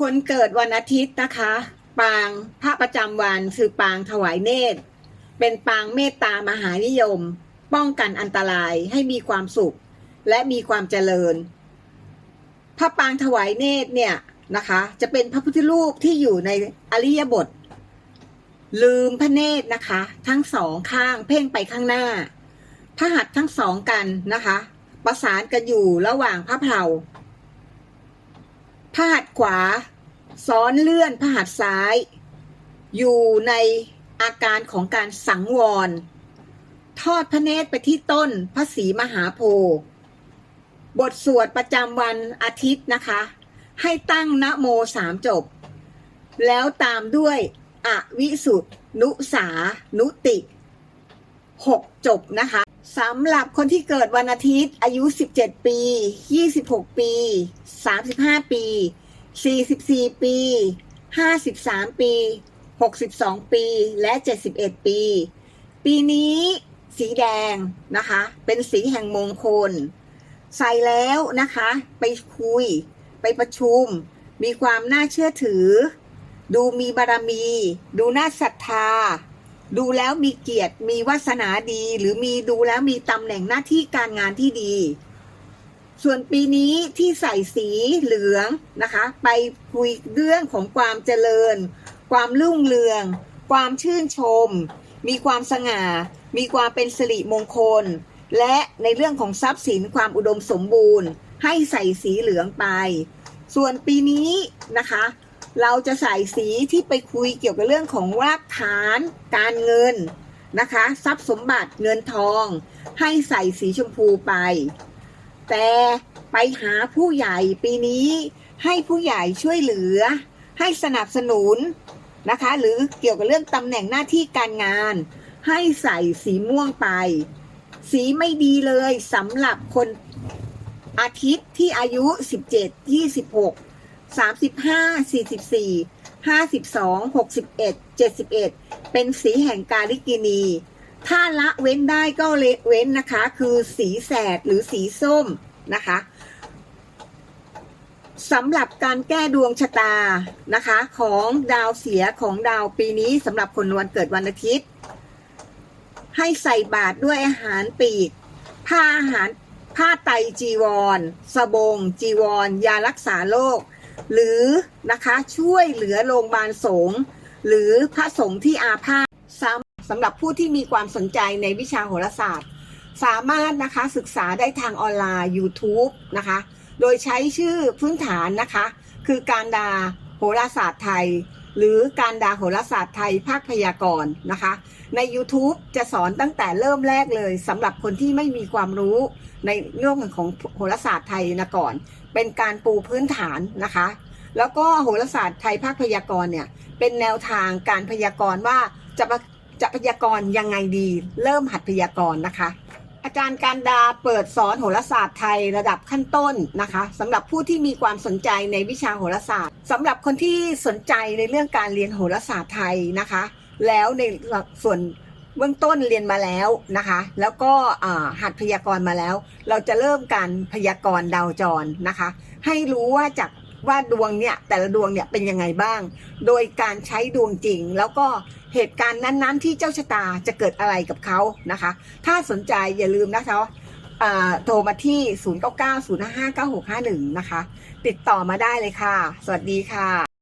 คนเกิดวันอาทิตย์นะคะ ปางพระประจำวันคือปางถวายเนตร เป็นปางเมตตามหานิยม ป้องกันอันตรายให้มีความสุข และมีความเจริญ พระปางถวายเนตรเนี่ยนะคะ จะเป็นพระพุทธรูปที่อยู่ในอริยบท ลืมพระเนตรนะคะ ทั้งสองข้างเพ่งไปข้างหน้า พระหัตถ์ทั้งสองกันนะคะ ประสานกันอยู่ระหว่างพระเพลา พระหัตถ์ขวา ซ้อนเลื่อนพระหัตถ์ซ้าย อยู่ในอาการของการสังวร ทอดพระเนตรไปที่ต้นพระศรีมหาโพธิ์บทสวดประจำวันอาทิตย์นะคะ ให้ตั้งนะโมสามจบ แล้วตามด้วยอวิสุทธนุสา นุติ หกจบนะคะสำหรับคนที่เกิดวันอาทิตย์ อายุ 17 ปี 26 ปี 35 ปี 44 ปี 53 ปี 62 ปี และ 71 ปี ปีนี้สีแดงนะคะ เป็นสีแห่งมงคล ใส่แล้วนะคะ ไปคุย ไปประชุม มีความน่าเชื่อถือ ดูมีบารมี ดูน่าศรัทธา ดูแล้วมีเกียรติมีวาสนาดี หรือมีดูแล้วมีตำแหน่งหน้าที่การงานที่ดี ส่วนปีนี้ที่ใส่สีเหลืองนะคะ ไปคุยเรื่องของความเจริญ ความรุ่งเรือง ความชื่นชม มีความสง่า มีความเป็นสิริมงคล และในเรื่องของทรัพย์สินความอุดมสมบูรณ์ ให้ใส่สีเหลืองไป ส่วนปีนี้นะคะ เราจะใส่สีที่ไปคุยเกี่ยวกับเรื่องของรากฐานการเงินนะคะ ทรัพย์สมบัติเงินทองให้ใส่สีชมพูไป แต่ไปหาผู้ใหญ่ปีนี้ให้ผู้ใหญ่ช่วยเหลือ ให้สนับสนุนนะคะ หรือเกี่ยวกับเรื่องตำแหน่งหน้าที่การงาน ให้ใส่สีม่วงไป สีไม่ดีเลยสำหรับคนอาทิตย์ที่อายุ 17 26 35 44 52 61 71เป็นสีแห่งกาลิกินี ถ้าละเว้นได้ก็เลเว้นนะคะ คือสีแสดหรือสีส้มนะคะสำหรับการแก้ดวงชะตานะคะ ของดาวเสียของดาวปีนี้สำหรับคนวันเกิดวันอาทิตย์ ให้ใส่บาตรด้วยอาหารปีก ผ้าอาหารผ้าไตจีวร สบง จีวร ยารักษาโรค หรือนะคะช่วยเหลือโรงพยาบาลสงฆ์หรือพระสงฆ์ที่อาพาธซ้ำสำหรับผู้ที่มีความสนใจในวิชาโหราศาสตร์ สามารถนะคะศึกษาได้ทางออนไลน์ YouTube นะคะ โดยใช้ชื่อพื้นฐานนะคะ คือการดาโหราศาสตร์ไทย หรือการดาโหราศาสตร์ไทยภาคพยากรณ์นะคะ ใน YouTube จะสอนตั้งแต่เริ่มแรกเลยสำหรับคนที่ไม่มีความรู้ในเรื่องของโหราศาสตร์ไทยนะก่อน เป็นการปูพื้นฐานนะคะ แล้วก็โหราศาสตร์ไทยภาคพยากรณ์เนี่ยเป็นแนวทางการพยากรณ์ว่าจะจะพยากรณ์ยังไงดี เริ่มหัดพยากรณ์นะคะ อาจารย์การดาเปิดสอนโหราศาสตร์ไทยระดับขั้นต้นนะคะสำหรับผู้ที่มีความสนใจในวิชาโหราศาสตร์สำหรับคนที่สนใจในเรื่องการเรียนโหราศาสตร์ไทยนะคะ แล้วในส่วนเบื้องต้นเรียนมาแล้วนะคะ แล้วก็หัดพยากรณ์มาแล้ว เราจะเริ่มการพยากรณ์ดาวจรนะคะ ให้รู้ว่าจาก ว่าดวงเนี่ยแต่ละดวงเนี่ยเป็นยังไงบ้าง โดยการใช้ดวงจริง แล้วก็เหตุการณ์นั้นๆ ที่เจ้าชะตาจะเกิดอะไรกับเขานะคะ ถ้าสนใจอย่าลืมนะคะอ่าโทรมาที่ 0990559651 นะคะ ติดต่อมาได้เลยค่ะ สวัสดีค่ะ